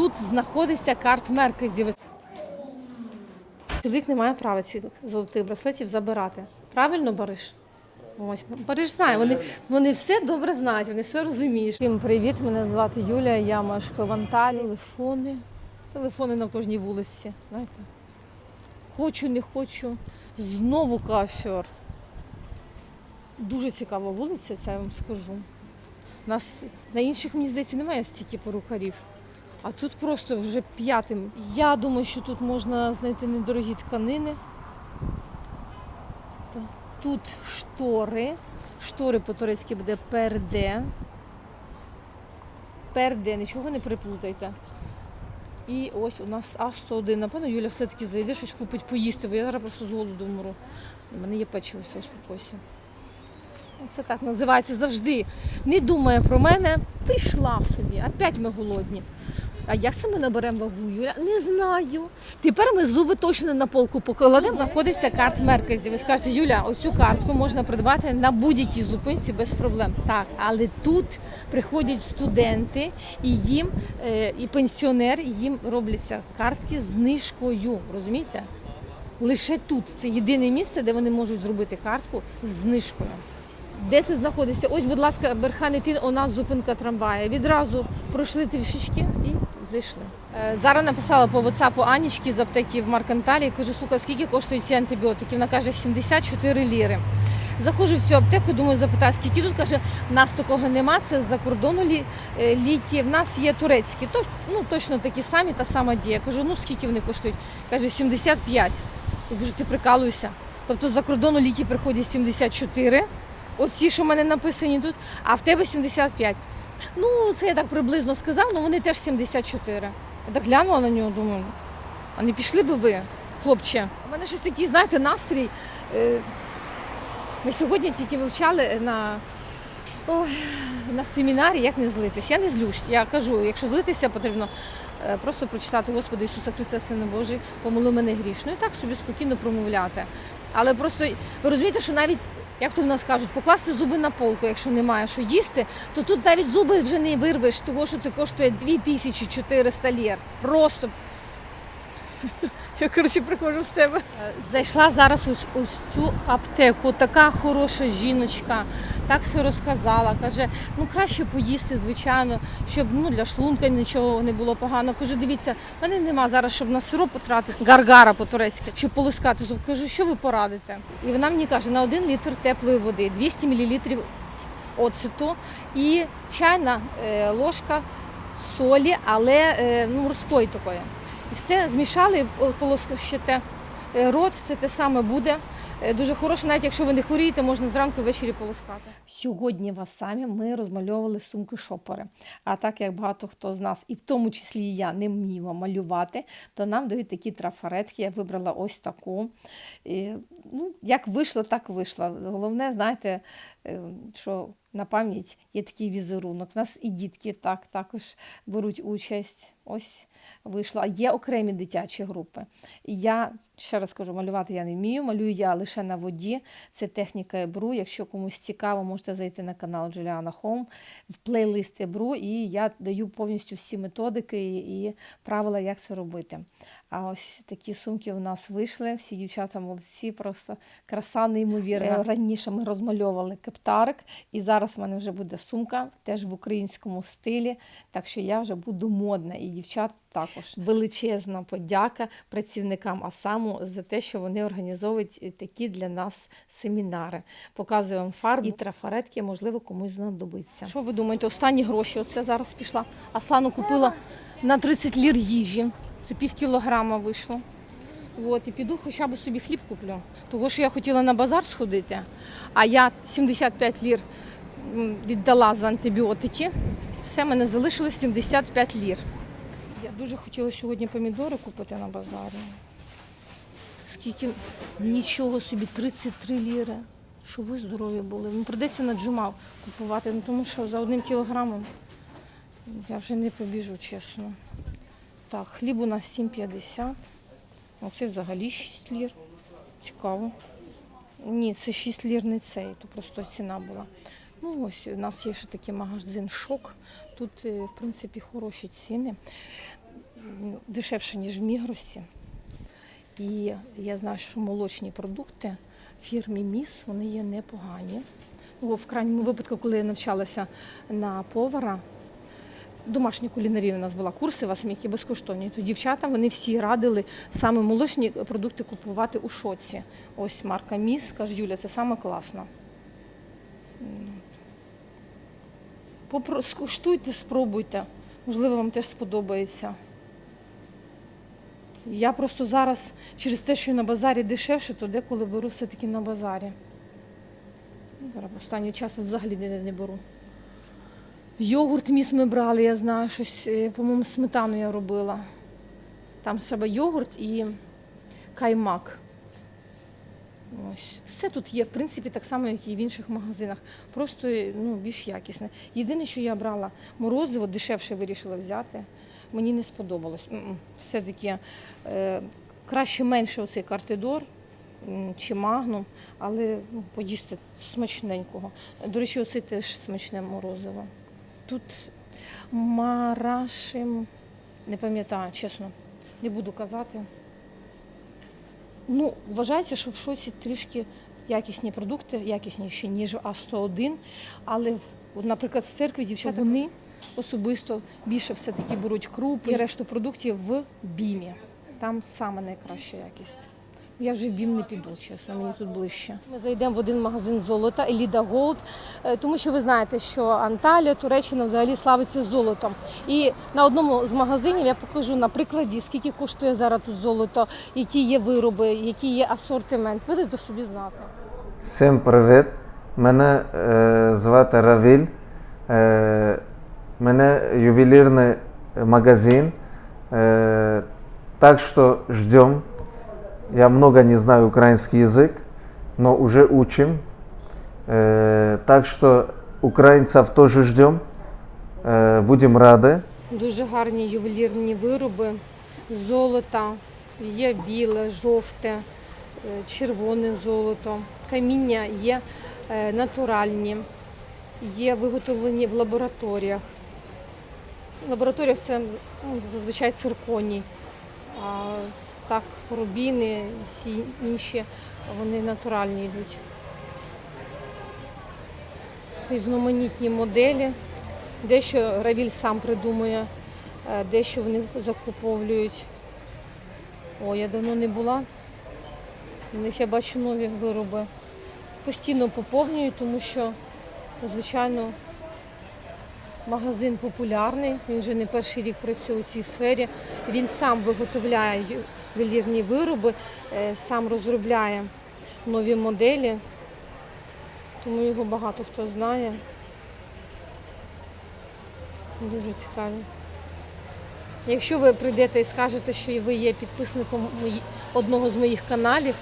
тут знаходиться карт Мерказів. Чоловік не має права цих золотих браслетів забирати. Правильно, Бариш? Ось, Бариш знає, вони, вони все добре знають, вони все розуміють. Всім привіт, мене звати Юлія, я мешкаю в Анталії. Телефони. Телефони на кожній вулиці. Знаєте? Хочу, не хочу. Знову кафер. Дуже цікава вулиця, це я вам скажу. У нас на інших, мені здається, немає стільки перукарів. А тут просто вже п'ятим. Я думаю, що тут можна знайти недорогі тканини. Тут штори. Штори по-турецьки буде перде. Перде, нічого не приплутайте. І ось у нас А101. Напевно, Юля все-таки зайде щось купить поїсти, бо я зараз просто з голоду вмру. У мене є печиво, все, успокойся. Це так називається завжди. Не думає про мене, пішла собі. Опять ми голодні. А як саме наберемо вагу, Юля? Не знаю. Тепер ми зуби точно на полку покладемо. Знаходиться карт Мерказі. Ви скажете, Юля, оцю картку можна придбати на будь-якій зупинці без проблем. Так, але тут приходять студенти і їм, е, і пенсіонери, і їм робляться картки з знижкою. Розумієте? Лише тут це єдине місце, де вони можуть зробити картку з знижкою. Де це знаходиться? Ось, будь ласка, Берханетин, у нас зупинка трамвая. Відразу пройшли трішечки і зайшли. Е, Зараз написала по WhatsApp Анічки з аптеки в Марканталі. Кажу, слухай, скільки коштують ці антибіотики? Вона каже 74 ліри. Заходжу в цю аптеку, думаю, запитаю, скільки тут каже, в нас такого нема, це з-за кордону лі, е, ліки. В нас є турецькі, то, ну, точно такі самі, та сама дія. Кажу, ну скільки вони коштують? Каже, 75. Я кажу, ти прикалуєшся. Тобто з-за кордону ліки приходять 74, оці, що в мене написані тут, а в тебе 75. Ну, це я так приблизно сказав, але вони теж 74. Я так глянула на нього, думаю, а не пішли би ви, хлопче? У мене щось такий, знаєте, настрій. е, Ми сьогодні тільки вивчали на, ой, на семінарі, як не злитись. Я не злюсь. Я кажу, якщо злитися, потрібно е, просто прочитати Господи Ісуса Христа, Сина Божий, помилуй мене грішно. І так собі спокійно промовляти. Але просто ви розумієте, що навіть, як то в нас кажуть, покласти зуби на полку, якщо немає що їсти, то тут навіть зуби вже не вирвеш, тому що це коштує 2400 лір. Просто я коротше приходжу в себе. Зайшла зараз ось, ось цю аптеку. Така хороша жіночка, так все розказала. Каже, ну краще поїсти, звичайно, щоб ну для шлунка нічого не було погано. Кажу, дивіться, мене нема зараз, щоб на сироп потратити. Гаргара по-турецьки, щоб полискати зуб. Кажу, що ви порадите? І вона мені каже, на один літр теплої води 200 мл оцету і чайна е, ложка солі, але е, ну, морської такої. І все змішали, полоскощите рот, це те саме буде. Е, Дуже хороше, навіть якщо ви не хворієте, можна зранку ввечері полоскати. Сьогодні вас самі ми розмальовували сумки шопери. А так як багато хто з нас, і в тому числі і я, не вміємо малювати, то нам дають такі трафаретки. Я вибрала ось таку. І, ну, як вийшло, так вийшло. Головне, знаєте, е, що на пам'ять є такий візерунок. У нас і дітки так також беруть участь. Ось вийшло. А є окремі дитячі групи. І я ще раз кажу, малювати я не вмію. Малюю я лише на воді. Це техніка Ебру. Якщо комусь цікаво, можете зайти на канал Джуліана Хоум в плейлист Ебру, і я даю повністю всі методики і, і правила, як це робити. А ось такі сумки у нас вийшли. Всі дівчата молодці, просто краса неймовірна. Раніше ми розмальовували кептарик, і зараз в мене вже буде сумка, теж в українському стилі. Так що я вже буду модна, і дівчат також. Величезна подяка працівникам АСАМу за те, що вони організовують такі для нас семінари. Показую вам фарбу і трафаретки, можливо, комусь знадобиться. Що ви думаєте? Останні гроші? Оце зараз пішла. Аслану купила на 30 лір їжі. Це пів кілограма вийшло. От, і піду хоча б собі хліб куплю. Того, що я хотіла на базар сходити, а я 75 лір віддала за антибіотики. Все, мене залишилось 75 лір. Я дуже хотіла сьогодні помідори купити на базарі. Скільки нічого собі, 33 ліри. Щоб ви здорові були. Ну, прийдеться на джумал купувати, ну, тому що за одним кілограмом я вже не побіжу, чесно. Так, хліб у нас 7,50. Оце взагалі 6 лір. Цікаво. Ні, це 6 лір не цей, то просто ціна була. Ну ось у нас є ще такий магазин Шок. Тут, е, в принципі, хороші ціни. М, дешевше, ніж в Мігросі. І я знаю, що молочні продукти фірмі Міс вони є непогані. Ну, в крайньому випадку, коли я навчалася на повара, домашня кулінарія у нас була курси, вас які безкоштовні. То дівчата вони всі радили саме молочні продукти купувати у шоці. Ось марка Міс, каже Юля, це саме класно. Попро... Скуштуйте, спробуйте. Можливо, вам теж сподобається. Я просто зараз через те, що на базарі дешевше, то деколи беру все-таки на базарі. Зараз останній час взагалі ніде не беру. Йогурт міс ми брали, я знаю, щось, е, по-моєму, сметану я робила. Там треба йогурт і каймак. Ось. Все тут є, в принципі, так само, як і в інших магазинах. Просто ну, більш якісне. Єдине, що я брала морозиво, дешевше вирішила взяти. Мені не сподобалось. Все-таки е, краще менше оцей картидор чи магнум, але ну, поїсти смачненького. До речі, оце теж смачне морозиво. Тут марашим, не пам'ятаю, чесно, не буду казати. Ну, вважається, що в шоці трішки якісні продукти, якісніші, ніж А101. Але, наприклад, з церкви дівчата вони особисто більше все-таки беруть круп і решту продуктів в бімі. Там саме найкраща якість. Я вже в бім не піду, чесно, мені тут ближче. Ми зайдемо в один магазин золота Еліда Голд, е, тому що ви знаєте, що Анталія, Туреччина взагалі славиться золотом. І на одному з магазинів я покажу на прикладі, скільки коштує зараз тут золото, які є вироби, який є асортимент. Будете собі знати. Всім привіт! Мене е, звати Равіль. Е, мене ювелірний магазин. Е, так что ждем. Я много не знаю украинский язык, но уже учим. Э, так что украинцев тоже ждем. Э, будем рады. Дуже гарні ювелірні вироби з золота. Є біле, жовте, е, червоне золото. Каміння є е, натуральні, є виготовлені в лабораторіях. В лабораторіях це ну, зазвичай цирконій. А так рубіни і всі інші вони натуральні йдуть. Різноманітні моделі. Дещо Равіль сам придумує, е, дещо вони закуповують. О, я давно не була. У них я бачу нові вироби. Постійно поповнюють, тому що, звичайно, магазин популярний. Він вже не перший рік працює у цій сфері. Він сам виготовляє ювелірні вироби, е, сам розробляє нові моделі, тому його багато хто знає. Дуже цікаві. Якщо ви прийдете і скажете, що ви є підписником одного з моїх каналів,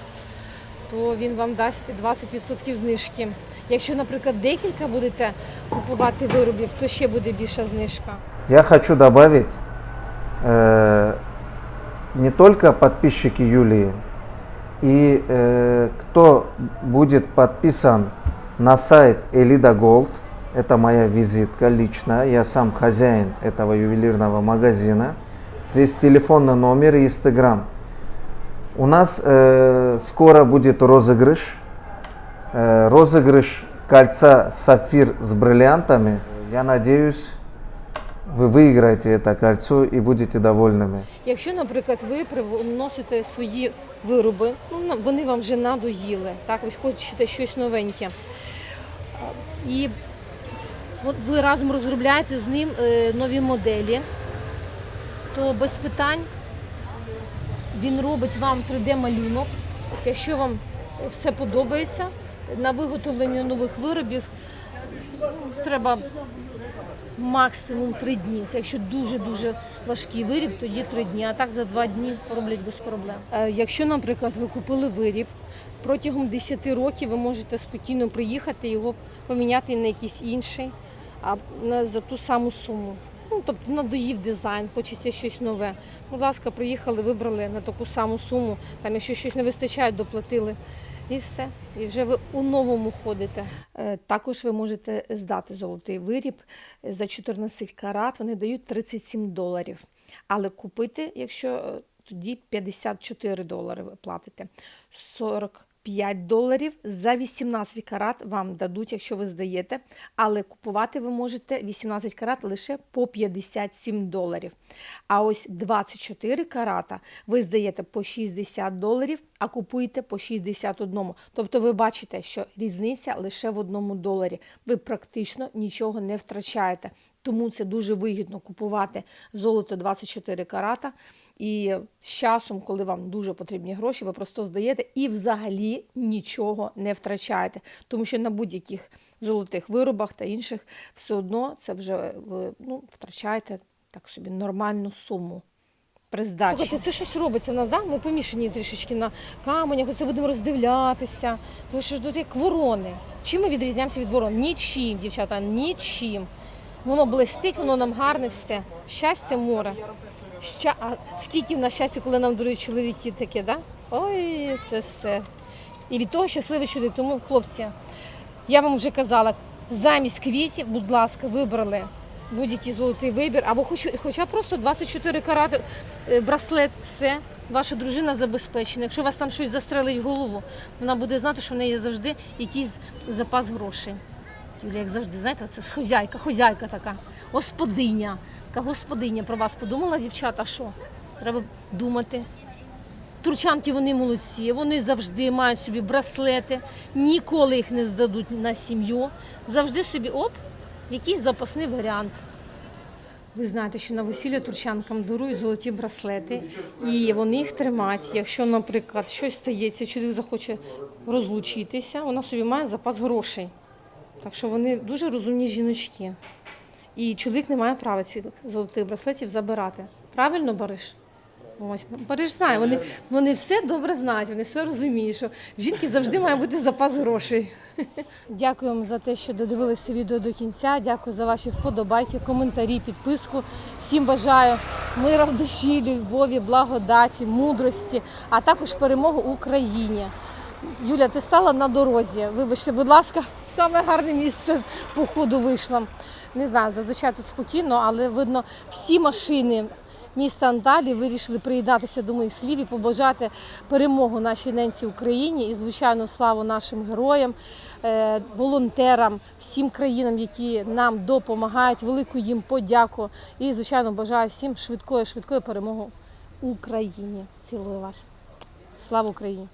то він вам дасть 20% знижки. Якщо, наприклад, декілька будете купувати виробів, то ще буде більша знижка. Я хочу добавить э, не только подписчики Юлии, и э, кто будет подписан на сайт Элида Голд, это моя визитка личная, я сам хозяин этого ювелирного магазина. Здесь телефонный номер и инстаграм. У нас э, скоро будет розыгрыш. Э, розыгрыш кольца сапфир с бриллиантами. Я надеюсь, вы выиграете это кольцо и будете довольными. Якщо, наприклад, ви приносите свої вироби, ну на- вони вам вже надоїли, так ви хочете щось новеньке. А, І от ви разом розробляєте з ним е, нові моделі, то без питань він робить вам 3D-малюнок. Якщо вам все подобається, на виготовлення нових виробів треба максимум три дні. Це якщо дуже-дуже важкий виріб, тоді три дні, а так за два дні роблять без проблем. Е, Якщо, наприклад, ви купили виріб, протягом 10 років ви можете спокійно приїхати його поміняти на якийсь інший, а за ту саму суму. Ну, тобто надоїв дизайн, хочеться щось нове. Будь ласка, приїхали, вибрали на таку саму суму. Там, якщо щось не вистачає, доплатили. І все. І вже ви у новому ходите. Е, Також ви можете здати золотий виріб за 14 карат. Вони дають 37 доларів. Але купити, якщо е, тоді 54 долари ви платите. 45 доларів за 18 карат вам дадуть, якщо ви здаєте. Але купувати ви можете 18 карат лише по 57 доларів. А ось 24 карата ви здаєте по 60 доларів, а купуєте по 61. Тобто ви бачите, що різниця лише в одному доларі. Ви практично нічого не втрачаєте. Тому це дуже вигідно купувати золото 24 карата. І з часом, коли вам дуже потрібні гроші, ви просто здаєте і взагалі нічого не втрачаєте. Тому що на будь-яких золотих виробах та інших все одно це вже ви ну, втрачаєте так собі нормальну суму. При здачі. Слухайте, це щось робиться в нас, да? Ми помішані трішечки на каменях, оце будемо роздивлятися. Тому що тут як ворони. Чим ми відрізняємося від ворон? Нічим, дівчата, нічим. Воно блистить, воно нам гарне все. Щастя, море. Ща... А скільки в нас щастя, коли нам дарують чоловіки таке, да? Ой, це все. І від того щасливий чоловік. Тому, хлопці, я вам вже казала, замість квітів, будь ласка, вибрали будь-який золотий вибір, або хоч, хоча просто 24 карати е, браслет, все. Ваша дружина забезпечена. Якщо вас там щось застрелить в голову, вона буде знати, що в неї завжди якийсь запас грошей. Юля, як завжди, знаєте, це ж хозяйка, хозяйка така, господиня. Така господиня про вас подумала, дівчата, що? Треба думати. Турчанки вони молодці, вони завжди мають собі браслети, ніколи їх не здадуть на сім'ю. Завжди собі оп, якийсь запасний варіант. Ви знаєте, що на весілля турчанкам дарують золоті браслети, і вони їх тримають. Якщо, наприклад, щось стається, чоловік захоче розлучитися, вона собі має запас грошей. Так що вони дуже розумні жіночки. І чоловік не має права цих золотих браслетів забирати. Правильно, Бариш? Бариш знає, вони, вони все добре знають, вони все розуміють, що в жінки завжди має бути запас грошей. Дякую вам за те, що додивилися відео до кінця. Дякую за ваші вподобайки, коментарі, підписку. Всім бажаю мира в душі, любові, благодаті, мудрості, а також перемогу Україні. Юля, ти стала на дорозі. Вибачте, будь ласка, саме гарне місце по ходу вийшла. Не знаю, зазвичай тут спокійно, але видно, всі машини міста Анталії вирішили приєднатися до моїх слів і побажати перемогу нашій ненці Україні і, звичайно, славу нашим героям, е, волонтерам, всім країнам, які нам допомагають. Велику їм подяку. І, звичайно, бажаю всім швидкої, швидкої перемоги Україні. Цілую вас. Слава Україні!